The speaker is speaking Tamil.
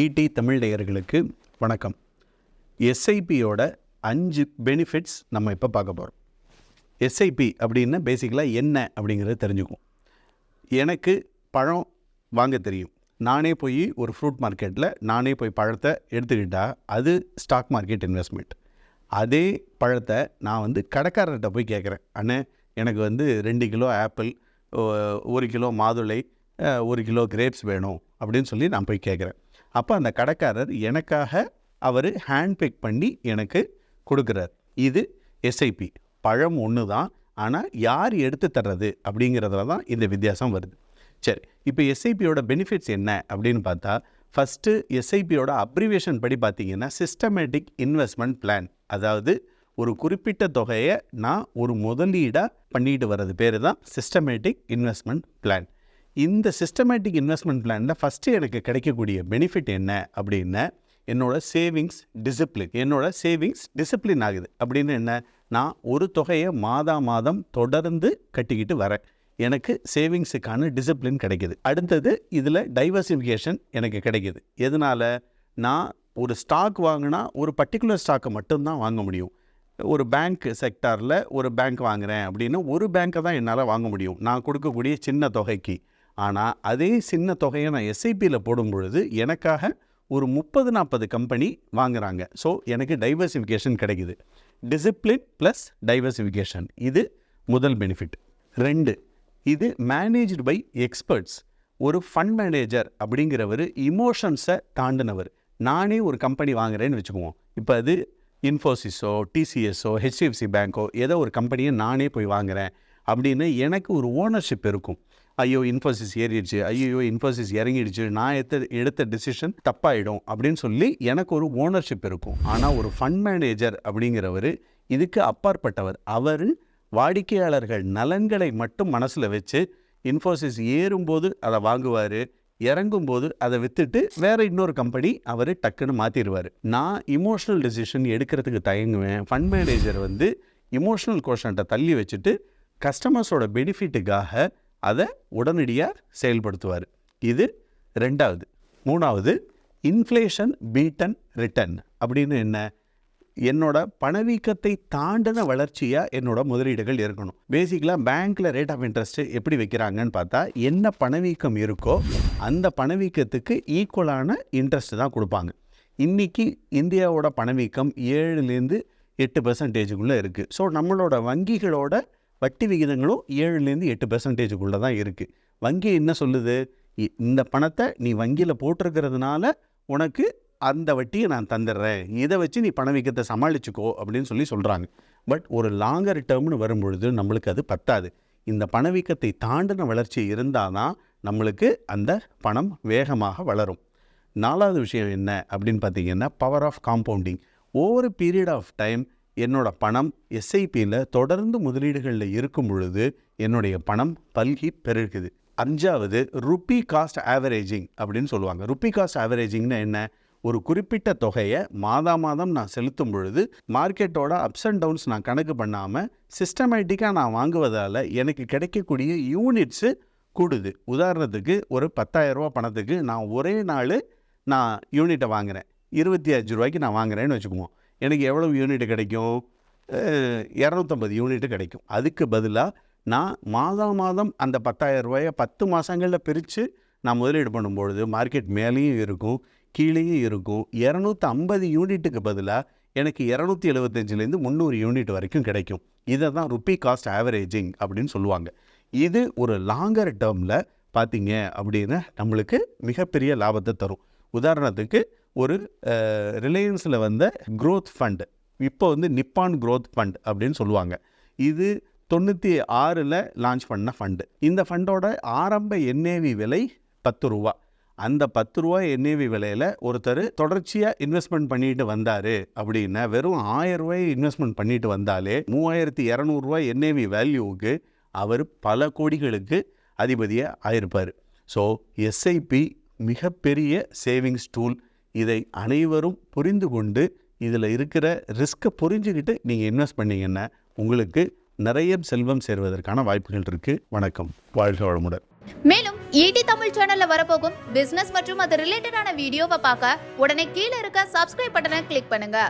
ஈடி தமிழ் நேயர்களுக்கு வணக்கம். எஸ்ஐபியோட அஞ்சு பெனிஃபிட்ஸ் நம்ம இப்போ பார்க்க போகிறோம் எஸ்ஐபி அப்படின்னா பேசிக்கலாக என்ன அப்படிங்கிறத தெரிஞ்சுக்கும் எனக்கு பழம் வாங்க தெரியும். நானே போய் ஒரு ஃப்ரூட் மார்க்கெட்டில் நானே போய் பழத்தை எடுத்துக்கிட்டால் அது ஸ்டாக் மார்க்கெட் இன்வெஸ்ட்மெண்ட் அதே பழத்தை நான் வந்து கடைக்காரர்கிட்ட போய் கேட்குறேன். அண்ணே எனக்கு வந்து ரெண்டு கிலோ ஆப்பிள் ஒரு கிலோ மாதுளை ஒரு கிலோ கிரேப்ஸ் வேணும் அப்படின்னு சொல்லி நான் போய் கேட்குறேன். அப்போ அந்த கடைக்காரர் எனக்காக அவர் ஹேண்ட் பிக் பண்ணி எனக்கு கொடுக்குறார். இது எஸ்ஐபி பழம் ஒன்று தான் ஆனால் யார் எடுத்து தர்றது அப்படிங்கிறதுல தான் இந்த வித்தியாசம் வருது. சரி இப்போ எஸ்ஐபியோட பெனிஃபிட்ஸ் என்ன அப்படின்னு பார்த்தா ஃபஸ்ட்டு எஸ்ஐபியோட அப்ரிவேஷன் படி பார்த்தீங்கன்னா சிஸ்டமேட்டிக் இன்வெஸ்ட்மெண்ட் பிளான் அதாவது ஒரு குறிப்பிட்ட தொகையை நான் ஒரு முதலீடாக பண்ணிட்டு வர்றது பேர் தான் சிஸ்டமேட்டிக் இன்வெஸ்ட்மெண்ட் பிளான் இந்த சிஸ்டமேட்டிக் இன்வெஸ்ட்மெண்ட் பிளானில் ஃபஸ்ட்டு எனக்கு கிடைக்கக்கூடிய பெனிஃபிட் என்ன அப்படின்னா என்னோட சேவிங்ஸ் டிசிப்ளின் என்னோட சேவிங்ஸ் டிசிப்ளின் ஆகுது. அப்படின்னு என்ன? நான் ஒரு தொகையை மாதா மாதம் தொடர்ந்து கட்டிக்கிட்டு வரேன். எனக்கு சேவிங்ஸுக்கான டிசிப்ளின் கிடைக்கிது. அடுத்தது இதில் டைவர்சிஃபிகேஷன் எனக்கு கிடைக்கிது. எதனால்? நான் ஒரு ஸ்டாக் வாங்கினா ஒரு பர்டிகுலர் ஸ்டாக்கை மட்டும்தான் வாங்க முடியும். ஒரு பேங்க் செக்டாரில் ஒரு பேங்க் வாங்குகிறேன் அப்படின்னா ஒரு பேங்க்கை தான் என்னால் வாங்க முடியும். நான் கொடுக்கக்கூடிய சின்ன தொகைக்கு. ஆனால் அதே சின்ன தொகையை நான் எஸ்ஐபியில் போடும் பொழுது எனக்காக ஒரு முப்பது நாற்பது கம்பெனி வாங்குகிறாங்க ஸோ எனக்கு டைவர்சிஃபிகேஷன் கிடைக்குது. டிசிப்ளின் ப்ளஸ் டைவர்சிஃபிகேஷன் இது முதல் பெனிஃபிட் ரெண்டு இது மேனேஜ்டு பை எக்ஸ்பர்ட்ஸ் ஒரு ஃபண்ட் மேனேஜர் அப்படிங்கிறவர் இமோஷன்ஸை தாண்டினவர். நானே ஒரு கம்பெனி வாங்குறேன்னு வச்சுக்குவோம். இப்போ அது இன்ஃபோசிஸோ டிசிஎஸோ ஹெச்டிஎஃப்சி பேங்க்கோ ஏதோ ஒரு கம்பெனியை நானே போய் வாங்குகிறேன் அப்படின்னு எனக்கு ஒரு ஓனர்ஷிப் இருக்கும். ஐயோ இன்ஃபோசிஸ் ஏறிடுச்சு ஐயோ இன்ஃபோசிஸ் இறங்கிடுச்சு நான் எடுத்த எடுத்த டிசிஷன் தப்பாயிடும் அப்படின்னு சொல்லி எனக்கு ஒரு ஓனர்ஷிப் இருக்கும். ஆனால் ஒரு ஃபண்ட் மேனேஜர் அப்படிங்கிறவர் இதுக்கு அப்பாற்பட்டவர். அவர் வாடிக்கையாளர்கள் நலன்களை மட்டும் மனசில் வச்சு இன்ஃபோசிஸ் ஏறும்போது அதை வாங்குவார் இறங்கும்போது அதை விற்றுட்டு வேற இன்னொரு கம்பெனி அவர் டக்குன்னு மாற்றிடுவார் நான் இமோஷனல் டெசிஷன் எடுக்கிறதுக்கு தயங்குவேன். ஃபண்ட் மேனேஜர் வந்து இமோஷனல் கோஷன்ட்டை தள்ளி வச்சுட்டு கஸ்டமர்ஸோட பெனிஃபிட்டுக்காக அதை உடனடியாக செயல்படுத்துவார். இது ரெண்டாவது. மூணாவது இன்ஃப்ளேஷன் பீட்டன் ரிட்டன் அப்படின்னு என்ன? என்னோட பணவீக்கத்தை தாண்டின வளர்ச்சியாக என்னோட முதலீடுகள் இருக்கணும். பேசிக்கலாக பேங்க்கில் ரேட் ஆஃப் இன்ட்ரெஸ்ட்டு எப்படி வைக்கிறாங்கன்னு பார்த்தா என்ன பணவீக்கம் இருக்கோ அந்த பணவீக்கத்துக்கு ஈக்குவலான இன்ட்ரெஸ்ட் தான் கொடுப்பாங்க. இன்றைக்கி இந்தியாவோட பணவீக்கம் ஏழுலேருந்து எட்டு பர்சன்டேஜுக்குள்ளே இருக்குது ஸோ நம்மளோட வங்கிகளோட வட்டி விகிதங்களும் ஏழுலேருந்து எட்டு பெர்சன்டேஜுக்குள்ளே தான் இருக்குது வங்கி என்ன சொல்லுது? இ- இந்த பணத்தை நீ வங்கியில் போட்டிருக்கிறதுனால உனக்கு அந்த வட்டியை நான் தந்துடுறேன். இதை வச்சு நீ பணவீக்கத்தை சமாளிச்சுக்கோ அப்படின்னு சொல்லி சொல்கிறாங்க பட் ஒரு லாங்கர் டேர்ம்னு வரும்பொழுது நம்மளுக்கு அது பத்தாது. இந்த பணவீக்கத்தை தாண்டின வளர்ச்சி இருந்தால் தான் நம்மளுக்கு அந்த பணம் வேகமாக வளரும். நாலாவது விஷயம் என்ன அப்படின்னு பார்த்தீங்கன்னா பவர் ஆஃப் காம்பவுண்டிங் ஒவ்வொரு பீரியட் ஆஃப் டைம் என்னோட பணம் எஸ்ஐபியில் தொடர்ந்து முதலீடுகளில் இருக்கும் பொழுது என்னுடைய பணம் பல்கி பெருகுது. அஞ்சாவது ருப்பி காஸ்ட் ஆவரேஜிங் அப்படின்னு சொல்லுவாங்க. ருப்பி காஸ்ட் ஆவரேஜிங்னா என்ன? ஒரு குறிப்பிட்ட தொகையை மாதா மாதம் நான் செலுத்தும் பொழுது மார்க்கெட்டோட அப்ஸ் அண்ட் டவுன்ஸ் நான் கணக்கு பண்ணாமல் சிஸ்டமேட்டிக்காக நான் வாங்குவதால் எனக்கு கிடைக்கக்கூடிய யூனிட்ஸு கூடுது. உதாரணத்துக்கு ஒரு பத்தாயிரரூபா பணத்துக்கு நான் ஒரே நாள் நான் யூனிட்டை வாங்குகிறேன் இருபத்தி அஞ்சு ரூபாய்க்கு நான் வாங்குறேன்னு வச்சுக்குவோம். எனக்கு எவ்வளவு யூனிட் கிடைக்கும்? இரநூத்தம்பது யூனிட் கிடைக்கும். அதுக்கு பதிலாக நான் மாதம் மாதம் அந்த 10000 ரூபாயை பத்து மாதங்களில் பிரித்து நான் முதலீடு பண்ணும்பொழுது மார்க்கெட் மேலேயும் இருக்கும் கீழேயும் இருக்கும். இரநூத்தி ஐம்பது யூனிட்டுக்கு பதிலாக எனக்கு இரநூத்தி எழுபத்தஞ்சிலேருந்து முந்நூறு யூனிட் வரைக்கும் கிடைக்கும். இதை தான் ருப்பி காஸ்ட் ஆவரேஜிங் அப்படின்னு சொல்லுவாங்க. இது ஒரு லாங்கர் டேர்மில் பார்த்தீங்க அப்படின்னா நம்மளுக்கு மிகப்பெரிய லாபத்தை தரும். உதாரணத்துக்கு ஒரு ரிலையன்ஸில் வந்த க்ரோத் ஃபண்டு இப்போ வந்து நிப்பான் க்ரோத் ஃபண்ட் அப்படின்னு சொல்லுவாங்க. இது தொண்ணூற்றி ஆறில் லான்ச் பண்ண ஃபண்டு இந்த ஃபண்டோட ஆரம்ப என்ஏவி விலை பத்து ரூபா. அந்த பத்து ரூபா என்ஏவி விலையில் ஒருத்தர் தொடர்ச்சியாக இன்வெஸ்ட்மெண்ட் பண்ணிட்டு வந்தார் அப்படின்னா வெறும் ஆயிரம் ரூபாய் இன்வெஸ்ட்மெண்ட் பண்ணிட்டு வந்தாலே மூவாயிரத்தி இரநூறுவா என்ஏவி வேல்யூவுக்கு அவர் பல கோடிகளுக்கு அதிபதியாக ஆயிருப்பார். ஸோ எஸ்ஐபி மிகப்பெரிய சேவிங்ஸ் டூல் இதை அனைவரும் புரிந்து கொண்டு இதில் இருக்கிற ரிஸ்க்கை புரிஞ்சுக்கிட்டு நீங்கள் இன்வெஸ்ட் பண்ணிங்கன்னா உங்களுக்கு நிறைய செல்வம் சேர்வதற்கான வாய்ப்புகள் இருக்குது வணக்கம். வாழ்க வளமுடன். மேலும் ஈடி தமிழ் சேனல்ல வரப்போகும் பிசினஸ் மற்றும் அது ரிலேட்டடான வீடியோவை பார்க்க உடனே கீழே இருக்க சப்ஸ்கிரைப் பட்டனை கிளிக் பண்ணுங்க.